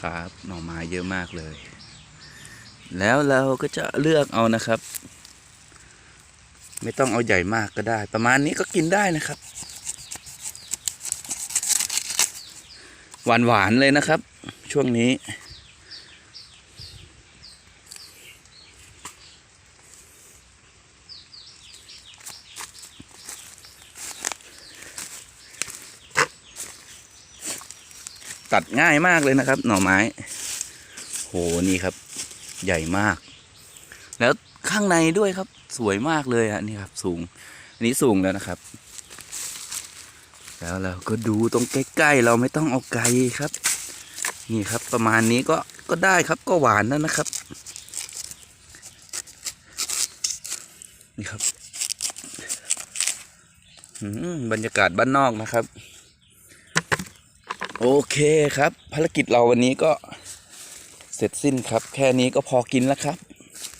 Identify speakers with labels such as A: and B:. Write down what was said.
A: ครับหน่อไม้เยอะมากเลย แล้วเราก็จะเลือกเอานะครับ ไม่ต้องเอาใหญ่มากก็ได้ ประมาณนี้ก็กินได้นะครับ หวานหวานๆเลยนะครับ ช่วงนี้ ตัดง่ายมากเลยนะครับ หน่อไม้ โหนี่ครับ ใหญ่มาก แล้วข้างในด้วยครับ สวยมากเลยอะนี่ครับ สูง อันนี้สูงแล้วนะครับ แล้วเราก็ดูตรงใกล้ๆเราไม่ต้องเอาไกลครับ นี่ครับ ประมาณนี้ก็ก็ได้ครับ ก็หวานแล้วนะครับ นี่ครับบรรยากาศบ้านนอกนะครับ โอเคครับ ภารกิจเราวันนี้ก็เสร็จสิ้นครับ แค่นี้ก็พอกินแล้วครับ